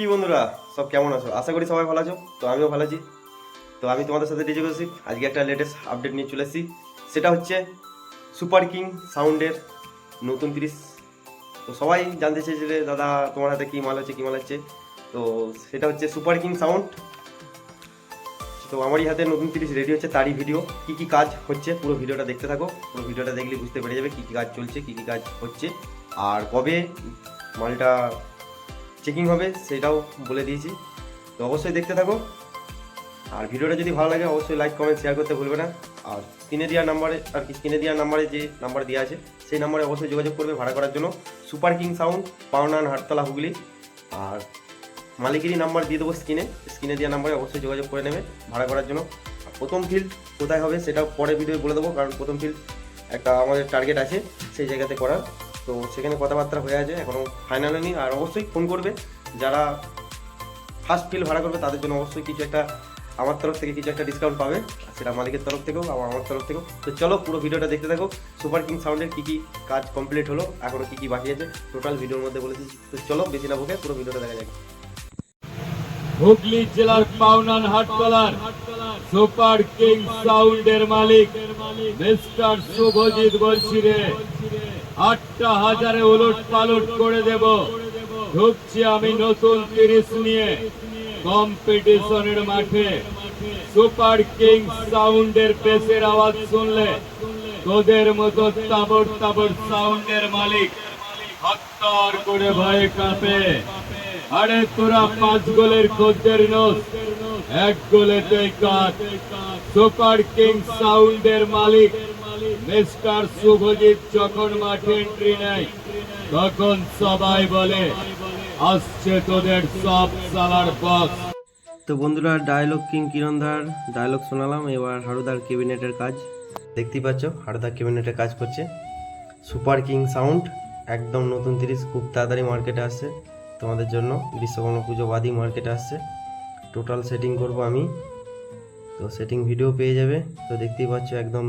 কি বন্ধুরা, সব কেমন আছো? আশা করি সবাই ভালো আছো, তো আমিও ভালো আছি। তো আমি তোমাদের সাথে ডিজে কৌশিক আজকে একটা লেটেস্ট আপডেট নিয়ে চলে এসেছি। সেটা হচ্ছে সুপার কিং সাউন্ডের নতুন তিরিশ তো সবাই জানতে চেয়েছে যে, দাদা, তোমার হাতে কী মাল আছে, কী মাল আছে? তো সেটা হচ্ছে সুপার কিং সাউন্ড তো আমারই হাতে নতুন তিরিশ রেডি হচ্ছে, তারই ভিডিও কি কি কাজ হচ্ছে, পুরো ভিডিওটা দেখতে থাকো। পুরো ভিডিওটা দেখলে বুঝতে পেরে যাবে কী কী কাজ চলছে, কী কী কাজ হচ্ছে। আর কবে মালটা চেকিং হবে, সেটাও বলে দিয়েছি। তো অবশ্যই দেখতে থাকো। আর ভিডিওটা যদি ভালো লাগে, অবশ্যই লাইক কমেন্ট শেয়ার করতে ভুলবে না। আর স্ক্রিনে দেওয়া নাম্বারে আর কি স্ক্রিনে দেওয়া নাম্বারে যে নাম্বার দেওয়া আছে, সেই নাম্বারে অবশ্যই যোগাযোগ করবে ভাড়া করার জন্য। সুপার কিং সাউন্ড পাওনান হাটতলা হুগলি আর মালিকেরই নাম্বার দিয়ে দেবো স্ক্রিনে স্ক্রিনে দেওয়া নাম্বারে অবশ্যই যোগাযোগ করে নেবে ভাড়া করার জন্য। আর প্রথম ফিল্ড কোথায় হবে সেটা পরে ভিডিও বলে দেবো। কারণ প্রথম ফিল্ড একটা আমাদের টার্গেট আছে, সেই জায়গাতে করার। তো সেখানে কথাবার্তা হয়ে আছে এখনও ফাইনাল হয়নি। আর অবশ্যই ফোন করবে। যারা ফার্স্ট ফিল্ড ভাড়া করবে, তাদের জন্য অবশ্যই কিছু একটা আমার তরফ থেকে কিছু একটা ডিসকাউন্ট পাবে। সেটা মালিকের তরফ থেকেও আবার আমার তরফ থেকেও। তো চলো পুরো ভিডিওটা দেখতে থাকো। সুপার কিং সাউন্ডের কী কী কাজ কমপ্লিট হলো এখনও কী কী বাকি আছে টোটাল ভিডিওর মধ্যে বলে দিচ্ছি। তো চলো, বেশি না বকে, পুরো ভিডিওটা দেখা যাক। হুগলি জেলার পাওনান হাটতলার সুপার কিং সাউন্ডের মালিক মিস্টার শুভজিৎ বলছি রে আটটা হাজারে উলট পালট করে দেব। ঢুকছি আমি নতুন তিরিশ নিয়ে কম্পিটিশনের মাঠে। সুপার কিং সাউন্ডের পেসের আওয়াজ শুনলে তোদের মতো তাবর তাবর সাউন্ডের মালিক হত্যার করে ভয়ে কাঁপে। আরে তোরা পাঁচ গোলের খদ্দের নোস, এক গোলে গোলেতে কাট সুপার কিং সাউন্ডের মালিক মিস্টার শুভজিৎ যখন মাঠে এন্ট্রি নেয়, তখন সবাই বলে, আসছে তোদের সব সালার বক্স তো বন্ধুরা ডায়লগ কিং কিরণধার ডায়লগ শোনালাম। এবার হারুদার ক্যাবিনেটের কাজ। দেখতেই পাচ্ছ, হারুদার ক্যাবিনেটের কাজ করছে। সুপার কিং সাউন্ড একদম নতুন তিরিশ, খুব তাড়াতাড়ি মার্কেটে আসছে। তোমাদের জন্য বিশ্বকর্মা পুজো বাদী মার্কেটে আসছে। টোটাল সেটিং করব আমি। তো সেটিং ভিডিও পেয়ে যাবে। তো দেখতেই পাচ্ছ, একদম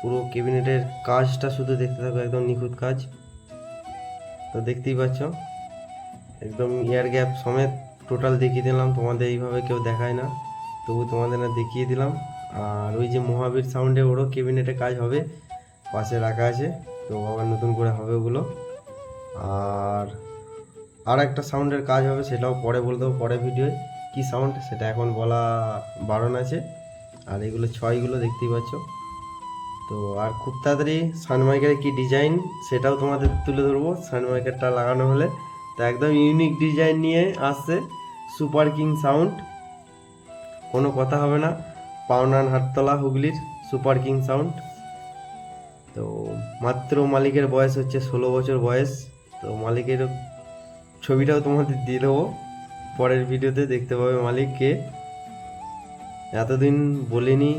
পুরো ক্যাবিনেটের কাজটা শুধু দেখতে থাকো, একদম নিখুঁত কাজ। তো দেখতেই পাচ্ছ, একদম ইয়ার গ্যাপ সমেত টোটাল দেখিয়ে দিলাম। তোমাদের এইভাবে কেউ দেখায় না, তবু তোমাদের না দেখিয়ে দিলাম। আর ওই যে মহাবীর সাউন্ডে ওরও ক্যাবিনেটে কাজ হবে, পাশে রাখা আছে। তো আবার নতুন করে হবে ওগুলো। আর আর একটা সাউন্ডের কাজ হবে, সেটাও পরে বলে দেবো পরে ভিডিওয়। কী সাউন্ড? সেটা এখন বলা বারণ আছে। আর এগুলো ছয়গুলো দেখতেই পাচ্ছ। তো আর খুব তাড়াতাড়ি সানমাইকের কি ডিজাইন সেটাও তোমাদের তুলে ধরবো। সানমাইকারটা লাগানো হলে। তো একদম ইউনিক ডিজাইন নিয়ে আসছে সুপার কিং সাউন্ড কোনো কথা হবে না। পাওনান হাটতলা হুগলির সুপার কিং সাউন্ড তো মাত্র মালিকের বয়স হচ্ছে ষোলো বছর বয়স। তো মালিকের ছবিটাও তোমাদের দিয়ে দেবো। পরের ভিডিওতে দেখতে পাবে মালিককে এতদিন বলিনি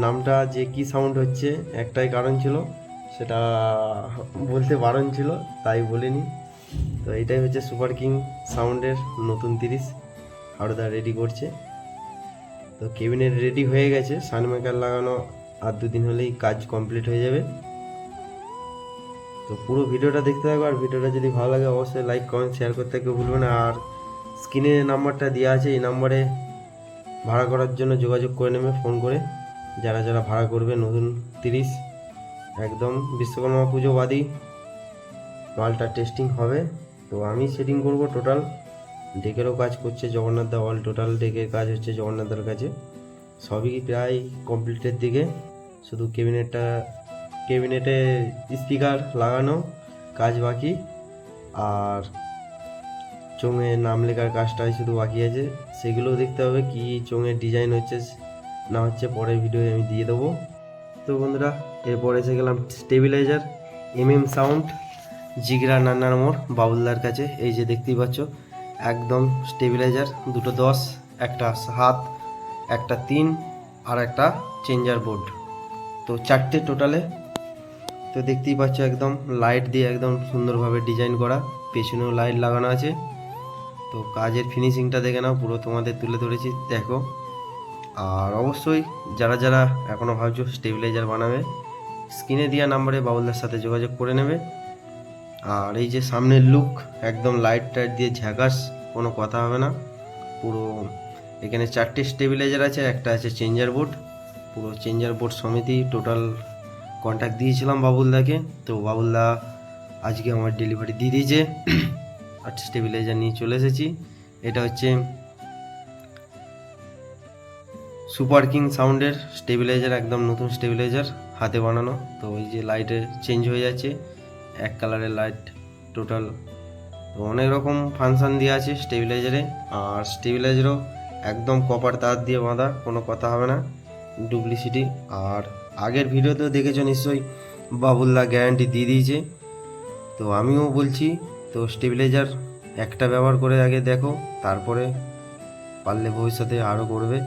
নামটা যে কি সাউন্ড হচ্ছে, একটাই কারণ ছিল, সেটা বলতে বারণ ছিল, তাই বলিনি। তো এইটাই হচ্ছে সুপার কিং সাউন্ডের নতুন তিরিশ হাওড়া রেডি করছে। তো কেবিনেট রেডি হয়ে গেছে সানমেকার লাগানো, আর দুদিন হলেই কাজ কমপ্লিট হয়ে যাবে। তো পুরো ভিডিওটা দেখতে থাকো, আর ভিডিওটা যদি ভালো লাগে, অবশ্যই লাইক কমেন্ট শেয়ার করতে কেউ ভুলবে না। আর স্ক্রিনে নাম্বারটা দেওয়া আছে, এই নাম্বারে ভাড়া করার জন্য যোগাযোগ করে নেবে ফোন করে। যারা যারা ভাড়া করবে, নতুন তিরিশ, একদম বিশ্বকর্মা পুজো বাদী মালটা টেস্টিং হবে। তো আমি সেটিং করব টোটাল ডেকেরও কাজ করছে জগন্নাথ দা অল টোটাল ডেকের কাজ হচ্ছে জগন্নাথদার কাছে। সবই প্রায় কমপ্লিটের দিকে। শুধু ক্যাবিনেটটা ক্যাবিনেটে স্পিকার লাগানো, কাজ বাকি। আর চোঙে নাম লেখার কাজটাই শুধু বাকি আছে। সেগুলোও দেখতে হবে কি চোঙের ডিজাইন হচ্ছে। না হচ্ছে পরের ভিডিও আমি দিয়ে দেবো। তো বন্ধুরা, এরপর এসে গেলাম স্টেবিলাইজার এম এম সাউন্ড জিগরা নান্নার মোড়, বাবুলদার কাছে। এই যে দেখতেই পাচ্ছ, একদম স্টেবিলাইজার দুটো দশ, একটা হাত একটা তিন আর একটা চেঞ্জার বোর্ড তো চারটে টোটালে তো দেখতেই পাচ্ছ, একদম লাইট দিয়ে একদম সুন্দরভাবে ডিজাইন করা। পেছনেও লাইট লাগানো আছে। তো কাজের ফিনিশিংটা দেখে নাও, পুরো তোমাদের তুলে ধরেছি। দেখো আর অবশ্যই যারা যারা এখনও ভাবছ স্টেবিলাইজার বানাবে স্ক্রিনে দেওয়া নাম্বারে বাবুলদার সাথে যোগাযোগ করে নেবে। আর এই যে সামনের লুক একদম লাইট টাইট দিয়ে ঝাঁকাস, কোনো কথা হবে না। পুরো এখানে চারটে স্টেবিলাইজার আছে, একটা আছে চেঞ্জার বোর্ড পুরো চেঞ্জার বোর্ড সমিতি টোটাল কন্ট্যাক্ট দিয়েছিলাম বাবুলদাকে। তো বাবুলদা আজকে আমার ডেলিভারি দিয়ে দিয়েছে। আর স্টেবিলাইজার নিয়ে চলে এসেছি। এটা হচ্ছে সুপার কিং সাউন্ডের স্টেবিলাইজার, একদম নতুন স্টেবিলাইজার হাতে বানানো। তো ওই যে লাইটে চেঞ্জ হয়ে যাচ্ছে, এক কালারের লাইট টোটাল। তো অনেক রকম ফাংশান দিয়ে আছে স্টেবিলাইজারে, আর স্টেবিলাইজারও একদম কপার তার দিয়ে বাঁধা, কোনো কথা হবে না, ডুপ্লিসিটি। আর আগের ভিডিওতেও দেখেছ নিশ্চয়ই বাবুল্লা গ্যারান্টি দিয়ে দিয়েছে। তো আমিও বলছি, তো স্টেবিলাইজার একটা ব্যবহার করে আগে দেখো, তারপরে পারলে ভবিষ্যতে আরও করবে।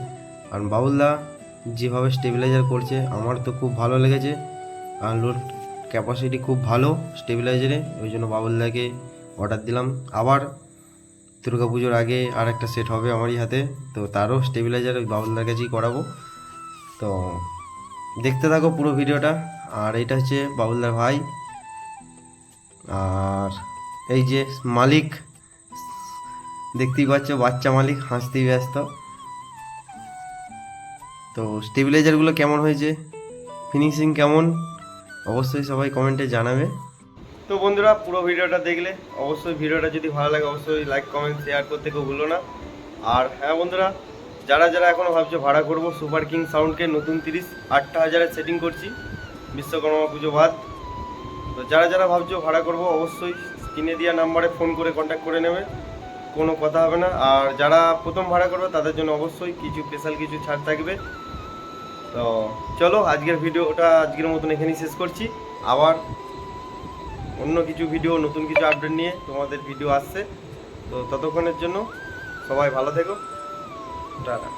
কারণ বাবুলদা যেভাবে স্টেবিলাইজার করছে, আমার তো খুব ভালো লেগেছে। আর লোড ক্যাপাসিটি খুব ভালো স্টেবিলাইজারে ওই জন্য বাবুলদাকে অর্ডার দিলাম। আবার দুর্গা পুজোর আগে আর একটা সেট হবে আমারই হাতে, তো তারও স্টেবিলাইজার ওই বাবুলদার কাছেই করাবো। তো দেখতে থাকো পুরো ভিডিওটা। আর এটা হচ্ছে বাবুলদার ভাই। আর এই যে মালিক, দেখতেই পাচ্ছ বাচ্চা মালিক, হাসতেই ব্যস্ত। তো স্টেবিলাইজারগুলো কেমন হয়েছে? ফিনিশিং কেমন? অবশ্যই সবাই কমেন্টে জানাবে। তো বন্ধুরা, পুরো ভিডিওটা দেখলে অবশ্যই ভিডিওটা যদি ভালো লাগে, অবশ্যই লাইক কমেন্ট শেয়ার করতে কেউ ভুলো না। আর হ্যাঁ বন্ধুরা, যারা যারা এখনও ভাবছে ভাড়া করব সুপার কিং সাউন্ডকে নতুন তিরিশ, আটটা হাজারে সেটিং করছি, বিশ্বকর্মা পুজো বাদ। তো যারা যারা ভাবছ ভাড়া করব, অবশ্যই স্ক্রিনে দেওয়া নাম্বারে ফোন করে কন্ট্যাক্ট করে নেবে, কোনো কথা হবে না। আর যারা প্রথম ভাড়া করবে, তাদের জন্য অবশ্যই কিছু স্পেশাল কিছু ছাড় থাকবে। তো চলো, আজকের ভিডিওটা আজকের মতন এখানেই শেষ করছি। আবার অন্য কিছু ভিডিও, নতুন কিছু আপডেট নিয়ে তোমাদের ভিডিও আসছে। তো ততক্ষণের জন্য সবাই ভালো থেকো। টাটা।